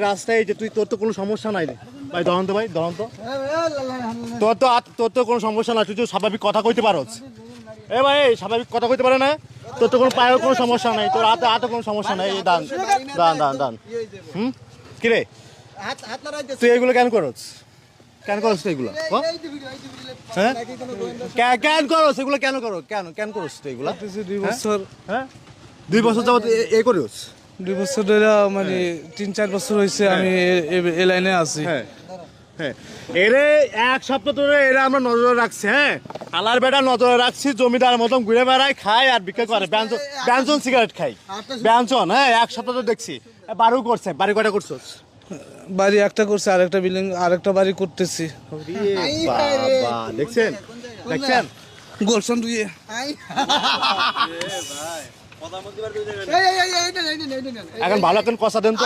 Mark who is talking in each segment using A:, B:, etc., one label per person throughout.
A: রাস্তায় যে তুই তোর তো কোনো সমস্যা নাই রে। ভাই দহন্ত ভাই দহন্ত তোর তো তোর তো কোনো সমস্যা নাই তুই তো স্বাভাবিক কথা কইতে পারোস। এ ভাই স্বাভাবিক কথা কইতে পারে না? তোর তো কোনো পায়ের কোনো সমস্যা নাই তোর হাতে হাতে কোনো সমস্যা নাই। এই দান দান দান দান হুম? কি রে? তুই এগুলো কেন করছ কেন করছ তুই এগুলো? হ্যাঁ? কেন করছ এগুলো কেন করো কেন কেন করছ তুই এগুলো?
B: দুই বছর
A: হ্যাঁ? দুই বছর যাবত এ- করিস?
B: দুই বছর ধরে মানে তিন চার বছর হয়েছে আমি এ- এ- লাইনে আছি।
A: হ্যাঁ। হ্যাঁ। এরে এক সপ্তাহ ধরে এরা আমরা নজরে রাখছি হ্যাঁ? আলার বেটা নজরে রাখছি জমিদার মতন ঘুরে বেড়ায় খায় আর বিক্রি করে। ব্যঞ্জন ব্যঞ্জন সিগারেট খাই ব্যঞ্জন হ্যাঁ এক সপ্তাহ তো দেখছি। এ, বাড়িও করছে বাড়ি
B: বাড়ি একটা করছে আরেকটা বিল্ডিং আরেকটা বাড়ি করতেছি।
A: বাবা দেখছেন? দেখছেন?
B: গোলশন দুই
A: এখন ভালো এখন কষা দেন তো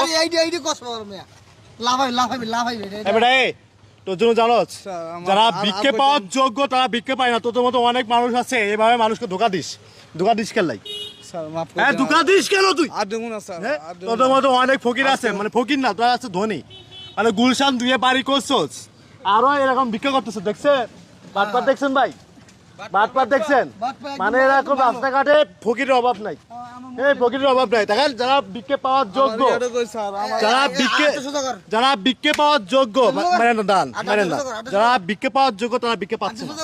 A: এবারে তোর জন্য জানো যারা ভিক্ষে পাওয়ার যোগ্য তারা ভিক্ষে পায় না তোর মতো অনেক মানুষ আছে এইভাবে মানুষকে ধোকা দিস ধোকা দিস কেন লাই
B: স্যার মাফ করে
A: হ্যাঁ ধোকা দিস কেন তুই হ্যাঁ মতো অনেক ফকির আছে মানে ফকির না তোরা আছে ধনী মানে গুলশান দুয়ে বাড়ি করছোস আরও এরকম ভিক্ষা করতেছে দেখছেন বাটপাত দেখছেন ভাই বাটপাত দেখছেন মানে এরকম রাস্তাঘাটে ফকিরের অভাব নাই এই প্রকৃতির অভাব নাই। দেখেন যারা বিক্ষে পাওয়ার যোগ্য যারা বিক্ষে যারা বিক্ষে পাওয়ার যোগ্য মেরেন দান মানে যারা বিক্ষে পাওয়ার যোগ্য তারা বিক্ষে পাচ্ছে না।